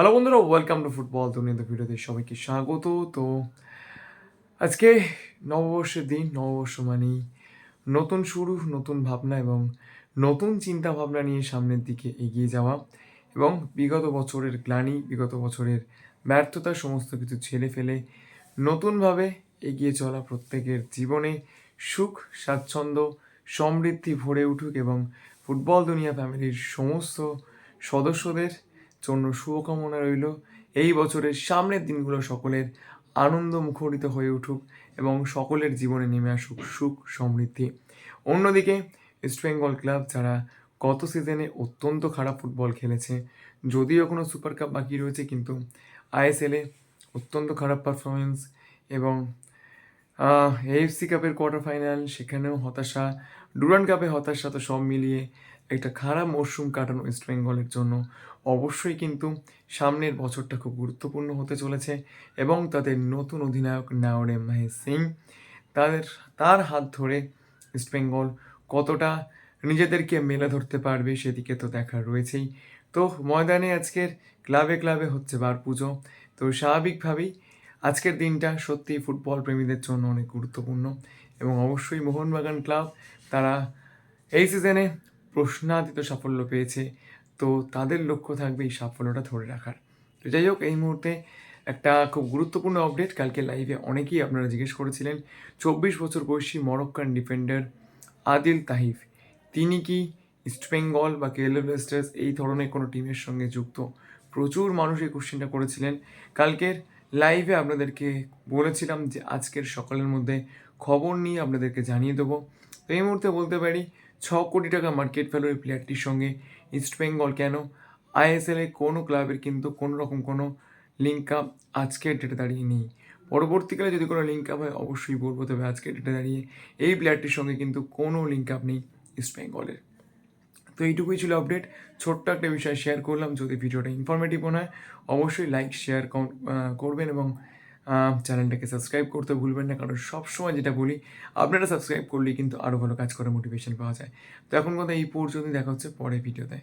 Hello বন্ধুরা welcome to football দুনিয়াতে ভিডিওতে সবাইকে স্বাগত। তো আজকে নববর্ষের দিন, নববর্ষ মানেই নতুন শুরু, নতুন ভাবনা এবং নতুন চিন্তা ভাবনা নিয়ে সামনের দিকে এগিয়ে যাওয়া এবং বিগত বছরের গ্লানি, বিগত বছরের ব্যর্থতা, সমস্ত কিছু ছেড়ে ফেলে নতুনভাবে এগিয়ে চলা প্রত্যেকের জীবনে সুখ, স্বাচ্ছন্দ্য, সমৃদ্ধি ভরে উঠুক এবং ফুটবল দুনিয়া ফ্যামিলির সমস্ত সদস্যদের জন্য শুভকামনা রইল। এই বছরের সামনের দিনগুলো সকলের আনন্দ মুখরিত হয়ে উঠুক এবং সকলের জীবনে নেমে আসুক সুখ সমৃদ্ধি। অন্যদিকে ইস্ট বেঙ্গল ক্লাব যারা গত সিজনে অত্যন্ত খারাপ ফুটবল খেলেছে, যদিও কোনো সুপার কাপ বাকি রয়েছে, কিন্তু আইএসএলে অত্যন্ত খারাপ পারফরমেন্স এবং এএফসি কাপের কোয়ার্টার ফাইনাল সেখানেও হতাশা। ডুরান কাপে হতাশা তো সব মিলিয়ে একটা খারাপ মরশুম কাটানো ইস্ট বেঙ্গলের জন্য। অবশ্যই কিন্তু সামনের বছরটা খুব গুরুত্বপূর্ণ হতে চলেছে এবং তাদের নতুন অধিনায়ক নাওরে মাহেশ সিং তাদের, তার হাত ধরে ইস্ট বেঙ্গল কতটা নিজেদেরকে মেলে ধরতে পারবে সেদিকে তো দেখার রয়েছেই। তো ময়দানে আজকের ক্লাবে ক্লাবে হচ্ছে বার পুজো। তো স্বাভাবিকভাবেই আজকের দিনটা সত্যি ফুটবল প্রেমীদের জন্য অনেক গুরুত্বপূর্ণ এবং অবশ্যই মোহনবাগান ক্লাব তারা এই সিজনে প্রশ্নাতীত সাফল্য পেয়েছে। তো তাদের লক্ষ্য থাকবে এই সাফল্যটা ধরে রাখার। তো যাই হোক, এই মুহূর্তে একটা খুব গুরুত্বপূর্ণ আপডেট কালকে লাইভে অনেকেই আপনারা জিজ্ঞেস করেছিলেন, চব্বিশ বছর বয়সী মরক্কান ডিফেন্ডার আদিল তাহিফ, তিনি কি ইস্টবেঙ্গল বা কেএলএ ব্লাস্টার্স এই ধরনের কোনো টিমের সঙ্গে যুক্ত? প্রচুর মানুষ এই কোশ্চেনটা করেছিলেন। কালকের লাইভে আপনাদেরকে বলেছিলাম যে আজকের সকালের মধ্যে খবর নিয়ে আপনাদেরকে জানিয়ে দেবো। তো এই মুহূর্তে বলতে পারি, ছ কোটি টাকা মার্কেট ভ্যালু এই প্লেয়ারটির সঙ্গে ইস্টবেঙ্গল কেন? আইএসএলে কোনো ক্লাবের কিন্তু কোনো রকম কোনো লিঙ্ক আপ আজকের ডেটে দাঁড়িয়ে নেই। পরবর্তীকালে যদি কোনো লিঙ্ক আপ হয়, অবশ্যই বলব, তবে আজকের ডেটে দাঁড়িয়ে এই প্লেয়ারটির সঙ্গে কিন্তু কোনো লিঙ্ক আপ নেই ইস্টবেঙ্গলের তো এইটুকুই ছিল আপডেট ছোট্ট একটা বিষয় শেয়ার করলাম, যদি ভিডিওটা ইনফরমেটিভ মনে হয়, অবশ্যই লাইক শেয়ার করবেন এবং চ্যানেলটাকে সাবস্ক্রাইব করতে ভুলবেন না, কারণ সবসময় যেটা বলি, আপনারা সাবস্ক্রাইব করলেই কিন্তু আরও ভালো কাজ করার মোটিভেশন পাওয়া যায়। তো এখন কথা এই পর্যন্ত দেখা হচ্ছে পরে ভিডিওতে।